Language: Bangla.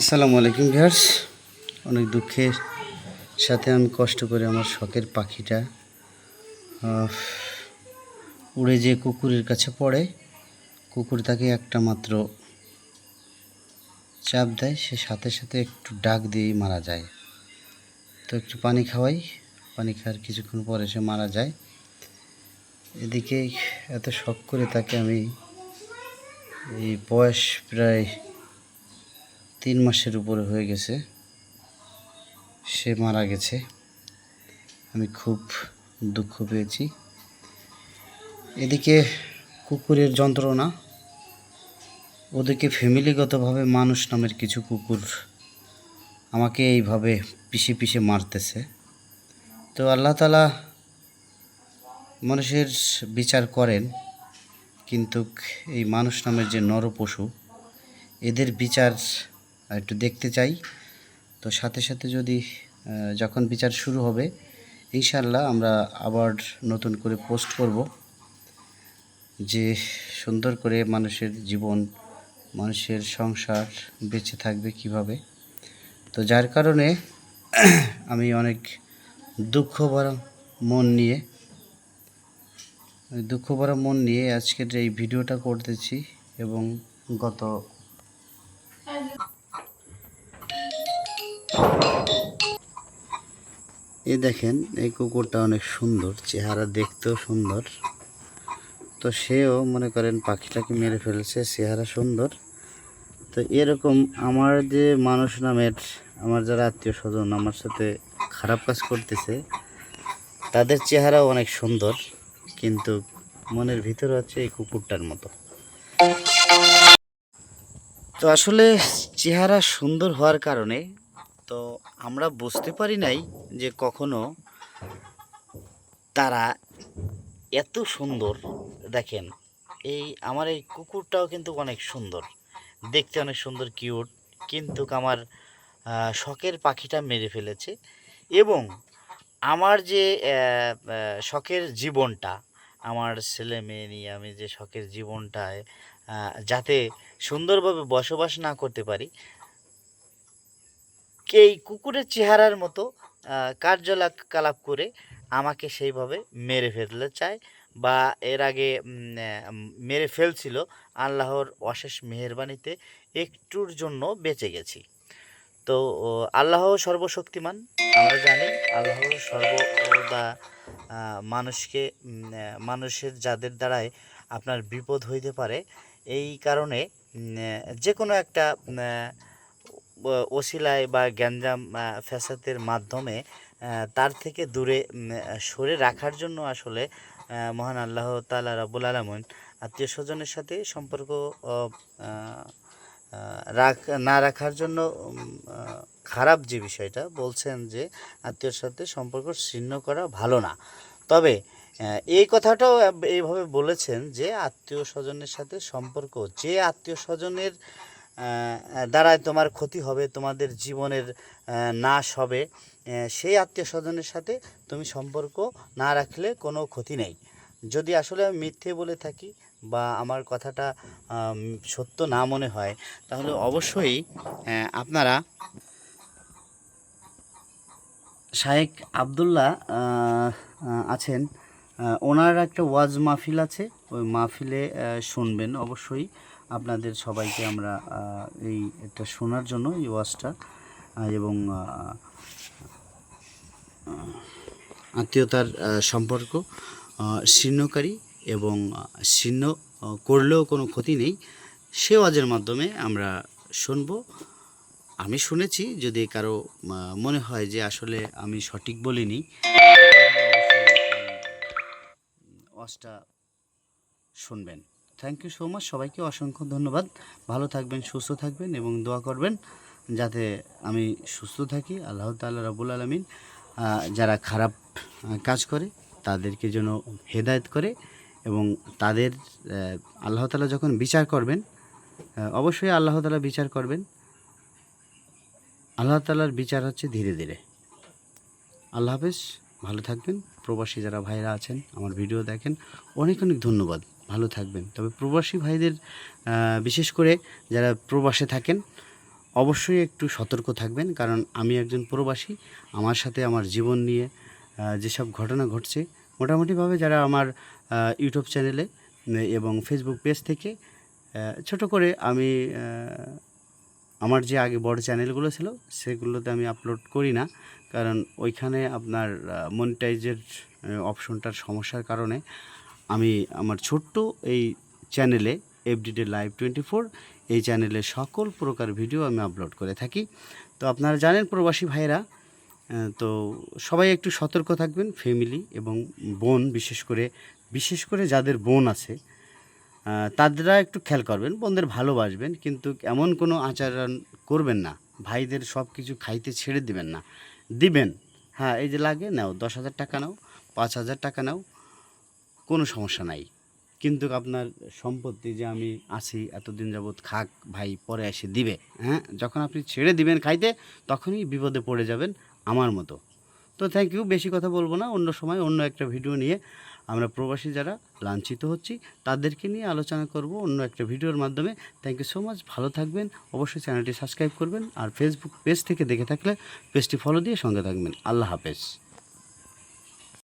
আসসালামু আলাইকুম ভিউয়ার্স। অনেক দুঃখের সাথে আমি কষ্ট করে আমার শখের পাখিটা উড়ে যে কুকুরের কাছে পড়ে। কুকুর তাকে একটা মাত্র চাপ দেয়, সে সাথে সাথে একটু ডাক দিয়েই মারা যায়। তো একটু পানি খাওয়াই, পানি খাওয়ার কিছুক্ষণ পরে সে মারা যায়। এদিকে এত শখ করে তাকে আমি এই বয়স প্রায় তিন মাসের উপরে হয়ে গেছে। সে মারা গেছে। আমি খুব দুঃখ পেয়েছি। এদিকে কুকুরের যন্ত্রণা। ওদিকে ফ্যামিলিগতভাবে মানুষ নামের কিছু কুকুর আমাকে এইভাবে পিষে পিষে মারতেছে। তো আল্লাহ তালা মানুষের বিচার করেন, কিন্তু এই মানুষ নামের যে নর পশু এদের বিচার একটু দেখতে চাই। তো সাথে সাথে যদি যখন বিচার শুরু হবে ইনশাল্লাহ আমরা আবার নতুন করে পোস্ট করব যে সুন্দর করে মানুষের জীবন, মানুষের সংসার বেঁচে থাকবে কীভাবে। তো যার কারণে আমি অনেক দুঃখ ভরা মন নিয়ে, দুঃখ ভরা মন নিয়ে আজকের এই ভিডিওটা করতেছি এবং গত এই দেখেন, এই কুকুরটা অনেক সুন্দর, চেহারা দেখতেও সুন্দর। তো সেও মনে করেন পাখিটাকে মেরে ফেলছে, চেহারা সুন্দর। তো এরকম আমার যে মানুষ নামের আমার যারা আত্মীয় স্বজন আমার সাথে খারাপ কাজ করতেছে, তাদের চেহারাও অনেক সুন্দর, কিন্তু মনের ভিতরে আছে এই কুকুরটার মতো। তো আসলে চেহারা সুন্দর হওয়ার কারণে তো আমরা বুঝতে পারি নাই যে কখনো তারা এত সুন্দর। দেখেন, এই আমার এই কুকুরটাও কিন্তু অনেক সুন্দর। দেখতে অনেক সুন্দর, কিউট। কিন্তু আমার শখের পাখিটা মেরে ফেলেছে। এবং আমার যে শখের জীবনটা, আমার ছেলে মেয়ে নিয়ে আমি যে শখের জীবনটায় যাতে সুন্দরভাবে বসবাস না করতে পারি এই কুকুরের চেহারার মতো কার্যকলাপ করে আমাকে সেইভাবে মেরে ফেলতে চায় বা এর আগে মেরে ফেলছিল। আল্লাহর অশেষ মেহেরবানিতে একটুর জন্য বেঁচে গেছি। তো আল্লাহ সর্বশক্তিমান আমরা জানি আল্লাহ সর্বদা আহ, মানুষকে মানুষের যাদের দ্বারাই আপনার বিপদ হইতে পারে। এই কারণে যে কোনো একটা ওসিলায় বা গ্যাঞ্জাম আহ, ফ্যাসাদের মাধ্যমে তার থেকে দূরে সরে রাখার জন্য আসলে মহান আল্লাহ তালা রাবুল আলমিন আত্মীয় স্বজনের সাথে সম্পর্ক রাখ না রাখার জন্য খারাপ যে বিষয়টা বলছেন যে আত্মীয়র সাথে সম্পর্ক ছিন্ন করা ভালো না। তবে এই কথাটাও এইভাবে বলেছেন যে আত্মীয় স্বজনের সাথে সম্পর্ক যে আত্মীয় স্বজনের দ্বারায় তোমার ক্ষতি হবে, তোমাদের জীবনের নাশ হবে। সেই আত্মীয় স্বজনের সাথে তুমি সম্পর্ক না রাখলে কোনো ক্ষতি নেই। যদি আসলে আমি মিথ্যে বলে থাকি বা আমার কথাটা সত্য না মনে হয়, তাহলে অবশ্যই আপনারা শায়েক আবদুল্লাহ আছেন। ওনার একটা ওয়াজ মাহফিল আছে, ওই মাহফিলে শুনবেন অবশ্যই। আপনাদের সবাইকে আমরা এই এটা শোনার জন্য এই ওয়াজটা এবং আত্মীয়তার সম্পর্ক ছিন্নকারী এবং ছিন্ন করলেও কোনো ক্ষতি নেই, সে ওয়াজের মাধ্যমে আমরা শুনব। আমি শুনেছি, যদি কারও মনে হয় যে আসলে আমি সঠিক বলিনি ওয়াজটা শুনবেন। থ্যাংক ইউ সো মাচ সবাইকে অসংখ্য ধন্যবাদ। ভালো থাকবেন, সুস্থ থাকবেন এবং দোয়া করবেন যাতে আমি সুস্থ থাকি। আল্লাহ তাল্লাহ রাবুল আলমিন যারা খারাপ কাজ করে তাদেরকে যেন হেদায়ত করে এবং তাদের আল্লাহ তালা যখন বিচার করবেন অবশ্যই আল্লাহ তালা বিচার করবেন। আল্লাহ তালার বিচার হচ্ছে ধীরে ধীরে। আল্লাহ হাফেজ, ভালো থাকবেন। প্রবাসী যারা ভাইরা আছেন, আমার ভিডিও দেখেন, অনেক অনেক ধন্যবাদ। ভালো থাকবেন। তবে প্রবাসী ভাইদের বিশেষ করে যারা প্রবাসে থাকেন, অবশ্যই একটু সতর্ক থাকবেন। কারণ আমি একজন প্রবাসী, আমার সাথে আমার জীবন নিয়ে যেসব ঘটনা ঘটছে, মোটামুটিভাবে যারা আমার ইউটিউব চ্যানেলে এবং ফেসবুক পেজ থেকে ছোট করে আমি আমার যে আগে বড় চ্যানেলগুলো ছিল, সেগুলোতে আমি আপলোড করি না। কারণ ওইখানে আপনার মনিটাইজের অপশনটার সমস্যার কারণে আমি আমার ছোট্ট এই চ্যানেলে এফডিডে লাইভ টোয়েন্টি ফোর এই চ্যানেলে সকল প্রকার ভিডিও আমি আপলোড করে থাকি। তো আপনারা জানেন প্রবাসী ভাইরা তো সবাই একটু সতর্ক থাকবেন ফ্যামিলি এবং বোন বিশেষ করে বিশেষ করে যাদের বোন আছে তাদেরা একটু খেয়াল করবেন, বোনদের ভালোবাসবেন, কিন্তু এমন কোনো আচরণ করবেন না। ভাইদের সব কিছু খাইতে ছেড়ে দিবেন না। দিবেন হ্যাঁ এই যে লাগে, নাও, দশ হাজার টাকা নাও, পাঁচ হাজার টাকা নাও কোনো সমস্যা নাই। কিন্তু আপনার সম্পত্তি যে আমি আছি, এতদিন যাবৎ খাক ভাই, পরে এসে দিবে হ্যাঁ? যখন আপনি ছেড়ে দিবেন খাইতে, তখনই বিপদে পড়ে যাবেন আমার মতো। তো থ্যাংক ইউ বেশি কথা বলব না, অন্য সময় অন্য একটা ভিডিও নিয়ে আমরা প্রবাসী যারা লাঞ্ছিত হচ্ছি, তাদেরকে নিয়ে আলোচনা করব অন্য একটা ভিডিওর মাধ্যমে। থ্যাংক ইউ সো মাচ ভালো থাকবেন, অবশ্যই চ্যানেলটি সাবস্ক্রাইব করবেন, আর ফেসবুক পেজ থেকে দেখে থাকলে পেজটি ফলো দিয়ে সঙ্গে থাকবেন। আল্লাহ হাফেজ।